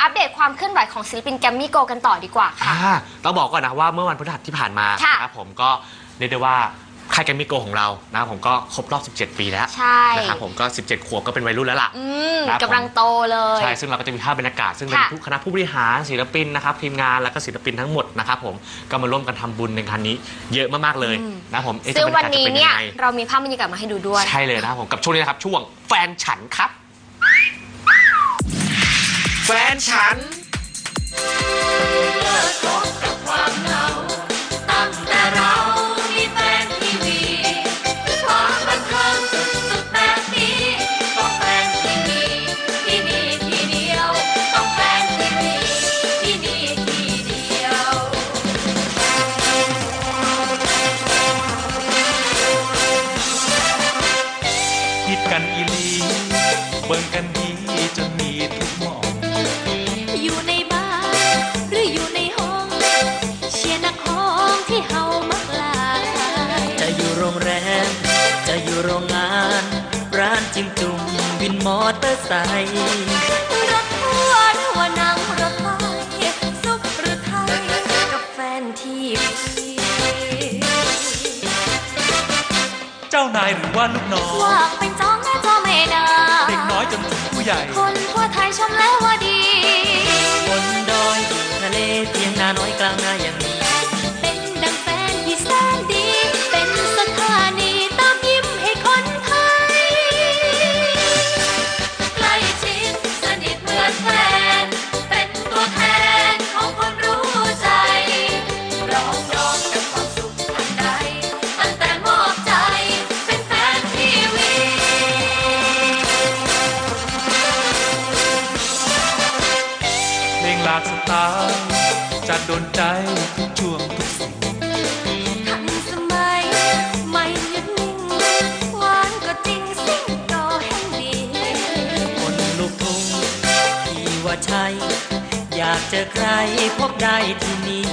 อัปเดตความเคลื่อนไหวของศิลปินแกรมมี่โกกันต่อดีกว่าค่ะ อ่าต้องบอกก่อนนะว่าเมื่อวันพฤหัสที่ผ่านมาค่ะ นะครับผมก็เรียกได้ว่าค่ายแกรมมี่โกของเรานะครับผมก็ครบรอบ 17 ปีแล้วใช่นะครับผมก็ 17 ขวบก็เป็นวัยรุ่นแล้วล่ะ อืมครับผม กำลังโตเลย ใช่ ซึ่งเราก็จะมีภาพบรรยากาศ ซึ่งเป็นค่ะทุกคณะผู้บริหารศิลปินนะครับทีมงานแล้วก็ศิลปินทั้งหมดนะครับผมก็มาร่วมกันทำบุญในครั้งนี้เยอะมากๆเลยนะครับผมเอ๊ะซึ่งจะบรรวันยากาศจะนี้เป็นเนี่ยัยงไงเรามีภาพบรรยากาศมาให้ดูด้วย ใช่เลยนะครับผมกับช่วงนี้นะครับช่วงแฟนฉันครับ แฟนฉันตั้งแต่เรามีแฟนทีวีความบันเทิงสุดๆแบบนี้ต้องแฟนทีวีที่นี่ที่เดียวต้องแฟนทีวีที่นี่ที่เดียว คิดกันอีหลี เบิ่งกันดีจนมี มวินมอเตอร์ไซค์รถทัวร์ทัวร์หนังรถไฟซุปหรือไทยกับแฟนทีวีเจ้านายหรือว่าลูกน้องว่างเป็นจ้องแม่จอแม่นาเด็กน้อยจนถึงผู้ใหญ่ คนทั่วไทยชมแล้วว่าดีบนดอยอยู่ทะเลเพียงนาน้อยกลางนาอย่าง งหลากสไตล์จะโดนใจทุกช่วงทุกสิ่งทันสมัยไม่หยุดนิ่งหวานก็จริงสิ่งก็แห่งดีคนลูกทุ่งที่ว่าใช่อยากเจอใครพบได้ที่นี่